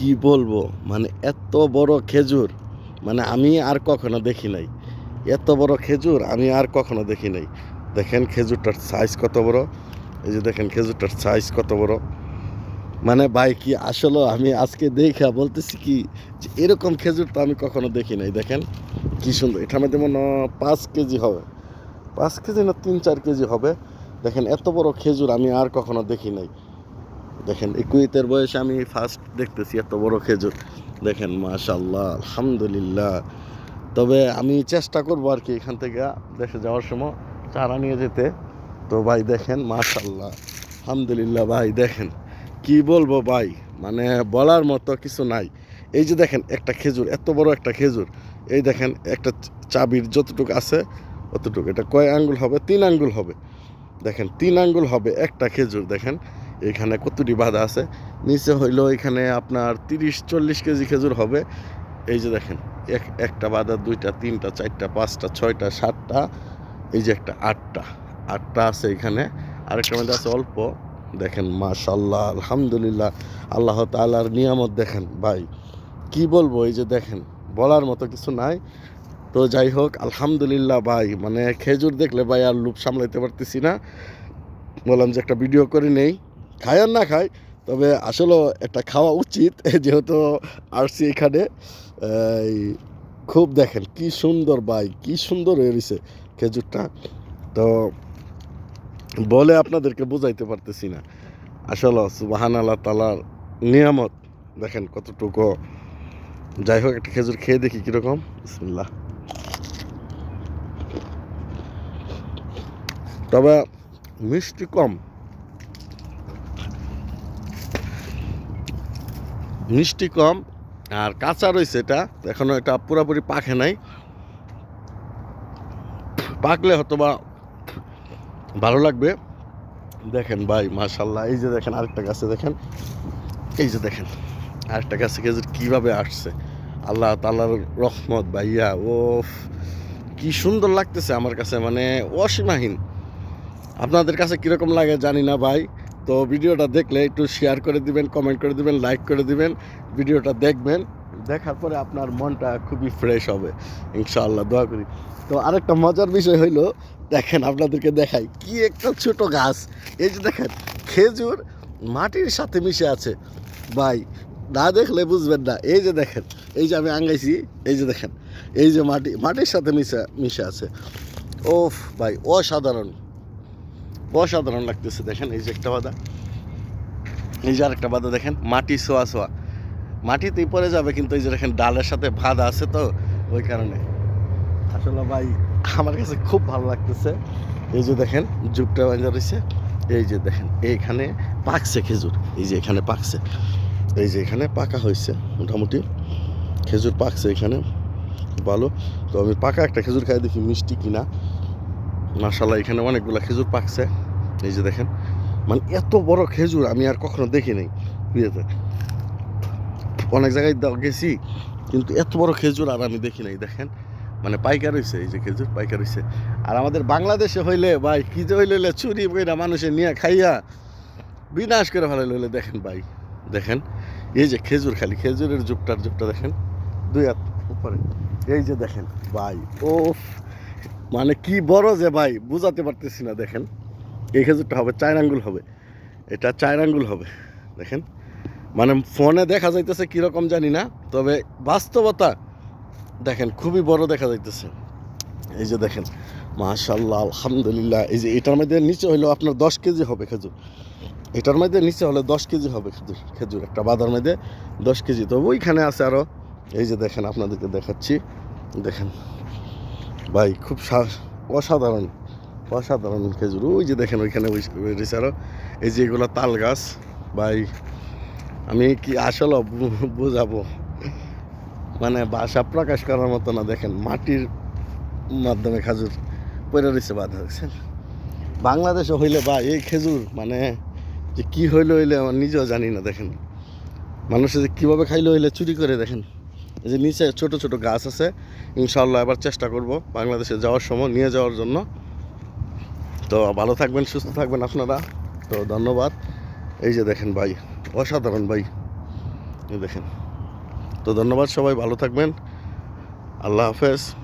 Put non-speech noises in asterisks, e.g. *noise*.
কি বলব? মানে এত বড় খেজুর মানে আমি আর কখনো দেখি নাই। এত বড় খেজুর আমি আর কখনো দেখি নাই। দেখেন খেজুরটার সাইজ কত বড়। এই যে দেখেন খেজুরটার সাইজ কত বড়। মানে ভাই কি আসলে আমি আজকে দেখা বলতেছি কি যে এরকম খেজুর তো আমি কখনো দেখি নাই। দেখেন কি সুন্দর। এটার মধ্যে মনে পাঁচ কেজি হবে। পাঁচ কেজি না তিন চার কেজি হবে। দেখেন এত বড় খেজুর আমি আর কখনো দেখি নাই। দেখেন এই কুয়েতের বয়সে আমি ফার্স্ট দেখতেছি এত বড় খেজুর। দেখেন মাশাল্লাহ আলহামদুলিল্লাহ। তবে আমি চেষ্টা করব আর কি এখান থেকে দেশে যাওয়ার সময় চারা নিয়ে যেতে। তো ভাই দেখেন মাশাল্লাহ আলহামদুলিল্লাহ ভাই দেখেন, কি বলব ভাই? মানে বলার মতো কিছু নাই। এই যে দেখেন, একটা খেজুর, এত বড় একটা খেজুর। এই দেখেন, একটা চাবির যতটুকু আছে, অতটুকু। এটা কয় আঙ্গুল হবে? তিন আঙ্গুল হবে। দেখেন, তিন আঙ্গুল হবে একটা খেজুর, দেখেন। এখানে কতটি বাঁধা আছে? নিচে হইল এখানে আপনার তিরিশ চল্লিশ কেজি খেজুর হবে। এই যে দেখেন, এক, একটা বাঁধা, দুইটা, তিনটা, চারটা, পাঁচটা, ছয়টা, সাতটা, এই যে একটা আটটা আটটা আছে এখানে। আরেকটা মধ্যে আছে অল্প। দেখেন মাশাল্লাহ আলহামদুলিল্লাহ, আল্লাহ তালার নিয়ামত দেখেন। ভাই, কি বলব? এই যে দেখেন, বলার মতো কিছু নাই। তো যাই হোক, আলহামদুলিল্লাহ ভাই মানে খেজুর দেখলে ভাই আর লুপ সামলাইতে পারতেছি না। বললাম যে একটা ভিডিও করে নেই। খাই আর না খায় তবে আসলে একটা খাওয়া উচিত, *laughs* যেহেতু আসছি এখানে। খুব দেখেন কি সুন্দর ভাই, কি সুন্দর রয়েছে খেজুরটা। তো বলে আপনাদেরকে বুঝাইতে পারতেছি না। আসলে সুবাহান আল্লাহ তালার নিয়ামত, দেখেন কতটুকু। যাই হোক, একটা খেজুর খেয়ে দেখি কীরকম। বিসমিল্লাহ। তবে মিষ্টি কম মিষ্টি কম আর কাঁচা রয়েছে এটা। এখনও এটা পুরোপুরি পাকে নাই। পাকলে হয়তো বা ভালো লাগবে। দেখেন ভাই মাশাল্লাহ এই যে দেখেন আরেকটা গাছে দেখেন। এই যে দেখেন, আরেকটা গাছে খেজুর কীভাবে আসছে। আল্লাহ তাল্লার রহমত ভাইয়া ও কি সুন্দর লাগতেছে আমার কাছে মানে অসীমাহীন। আপনাদের কাছে কীরকম লাগে জানি না ভাই। তো ভিডিওটা দেখলে একটু শেয়ার করে দিবেন কমেন্ট করে দিবেন লাইক করে দিবেন, ভিডিওটা দেখবেন, দেখার পরে আপনার মনটা খুবই ফ্রেশ হবে, ইনশাআল্লাহ, দোয়া করি। তো আরেকটা মজার বিষয় হইল, দেখেন আপনাদেরকে দেখাই, কি একটা ছোট গাছ, এই যে দেখেন, খেজুর মাটির সাথে মিশে আছে। ভাই, না দেখলে বুঝবেন না, এই যে দেখেন, এই যে আমি আঙ্গাইছি এই যে দেখেন, এই যে মাটি, মাটির সাথে মিশে মিশে আছে। ওফ ভাই, অসাধারণ। অসাধারণ লাগতেছে, দেখেন, এই যে একটা বাদা এই যে আরেকটা বাদা দেখেন, মাটি সোয়া সোয়া। মাটিতেই পড়ে যাবে, কিন্তু এই যে দেখেন, ডালের সাথে বাঁধা আছে তো, ওই কারণে। আসলে ভাই, আমার কাছে খুব ভালো লাগতেছে। এই যে দেখেন জুপটা বাঁধা রয়েছে। এই যে দেখেন, এইখানে পাকছে খেজুর। এই যে এখানে পাকছে। এই যে এখানে পাকা হয়েছে, মোটামুটি। খেজুর পাকছে এখানে, ভালো। তো আমি পাকা একটা খেজুর খাই দেখি, মিষ্টি কিনা। মাশাল্লাহ এখানে অনেকগুলো খেজুর পাকছে। এই যে দেখেন মানে এত বড় খেজুর আমি আর কখনো দেখি নাই বিয়েতে অনেক জায়গায় গেছি, কিন্তু এত বড় খেজুর আর আমি দেখি নাই, দেখেন? মানে পাইকার হয়েছে এই যে খেজুর পাইকার হয়েছে আর আমাদের বাংলাদেশে হইলে, ভাই, কি যে হইলে চুরি বইরা মানুষে নিয়ে খাইয়া বিনাশ করে ফেলে হইলে দেখেন ভাই, দেখেন? এই যে খেজুর খালি, খেজুরের যুগটার যুগটা দেখেন? দুই হাত উপরে, এই যে দেখেন, ভাই ও মানে কি বড় যে ভাই, বুঝাতে পারতেছি না, দেখেন। এই খেজুরটা হবে চার আঙ্গুল হবে। এটা চার আঙ্গুল হবে, দেখেন। মানে ফোনে দেখা যাইতেছে কীরকম জানি না, তবে বাস্তবতা, দেখেন, খুবই বড় দেখা যাইতেছে। এই যে দেখেন মাশাল্লাহ আলহামদুলিল্লাহ। এই যে এটার মধ্যে নিচে হইল আপনার দশ কেজি হবে খেজুর। এটার মধ্যে নিচে হলে দশ কেজি হবে খেজুর খেজুর। একটা বাদার মধ্যে দশ কেজি। তো ওইখানে আছে আরও এই যে দেখেন, আপনাদেরকে দেখাচ্ছি। দেখেন ভাই, খুব অসাধারণ অসাধারণ খেজুর। ওই যে দেখেন ওইখানে রয়েছে আরও এই যে এগুলো তাল গাছ, ভাই, আমি কি আসলে বোঝাবো? মানে বাসা প্রকাশ করার মতো না, দেখেন, মাটির মাধ্যমে খেজুর পড়ে রয়েছে বাধা, দেখছেন? বাংলাদেশে হইলে বা এই খেজুর মানে যে কী হইলে হইলে আমার নিজেও জানি না, দেখেন। মানুষে যে কীভাবে খাইলে হইলে চুরি করে, দেখেন? যে নিচে ছোট ছোট গাছ আছে ইনশাল্লাহ এবার চেষ্টা করব বাংলাদেশে যাওয়ার সময় নিয়ে যাওয়ার জন্য। তো ভালো থাকবেন, সুস্থ থাকবেন আপনারা। তো ধন্যবাদ। এই যে দেখেন ভাই, অসাধারণ ভাই। দেখেন। তো ধন্যবাদ সবাই, ভালো থাকবেন। আল্লাহ হাফেজ।